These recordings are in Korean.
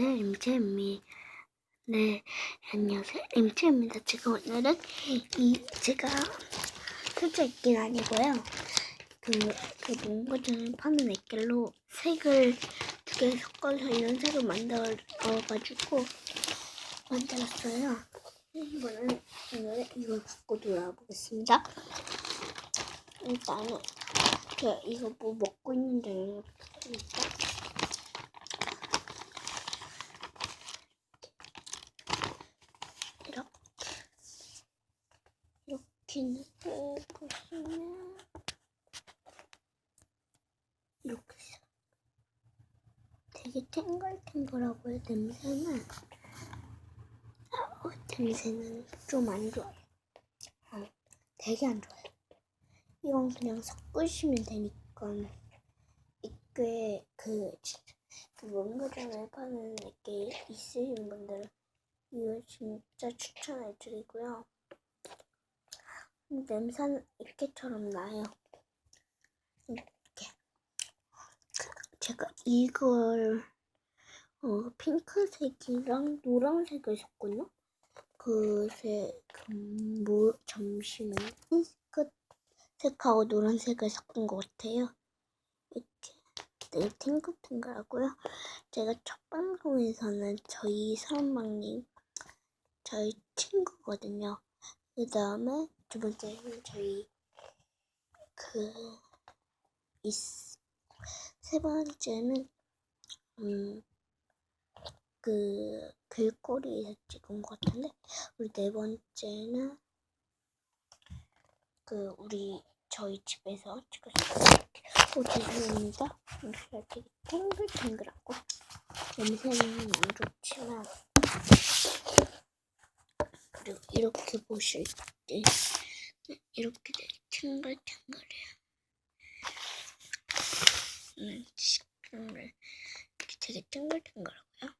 안녕하세요 임채입니다. 네 안녕하세요 임채입니다. 제가 오늘은 이 제가 설정 있긴 아니고요. 그 그 농구장을 파는 액겔로 색을 두 개 섞어서 이런 색을 만들어가지고 만들었어요. 이번엔 오늘 이걸 갖고 놀아보겠습니다. 일단은 제가 이거 뭐 먹고 모르겠다. 이렇게 넣고 보시면 있어. 되게 탱글탱글하고요 냄새는 어, 냄새는 좀 안 좋아요. 어, 되게 안 좋아요. 이건 그냥 섞으시면 되니까 이게 그 진짜 그 원고장을 파는 게 있으신 분들은 이거 진짜 추천해 드리고요. 냄새는 이렇게처럼 나요. 이렇게. 그- 제가 이걸 어, 핑크색이랑 노란색을 섞거든요. 그색 그, 뭐, 잠시만. 핑크색하고 노란색을 섞은 것 같아요. 이렇게. 되게 탱글탱글하고요. 제가 첫 방송에서는 저희 사람방님 저희 친구거든요. 그 다음에 두 번째는 저희 그, 이, 세 번째는, 음, 그, 길거리에서 찍은 것 같은데, 우리 네 번째는, 그, 우리, 저희 집에서 찍었어요. 오, 죄송합니다. 냄새가 되게 탱글탱글하고, 냄새는 안 좋지만, 그리고 이렇게 보실 때 이렇게 탱글탱글해요. 음, 지금 이렇게 되게 탱글탱글하고요.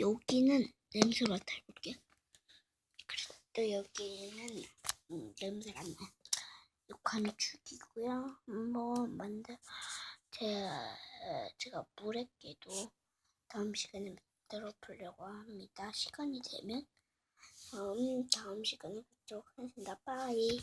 여기는 냄새 맡아볼게요. 또 여기는 음, 냄새가 안 나요. 이 칸이 죽이고요. 한번 만들 제가 제가 물에 깨도 다음 시간에 만들어 보려고 합니다. 시간이 되면 음, 다음 시간에 뵙도록 하겠습니다. 빠이.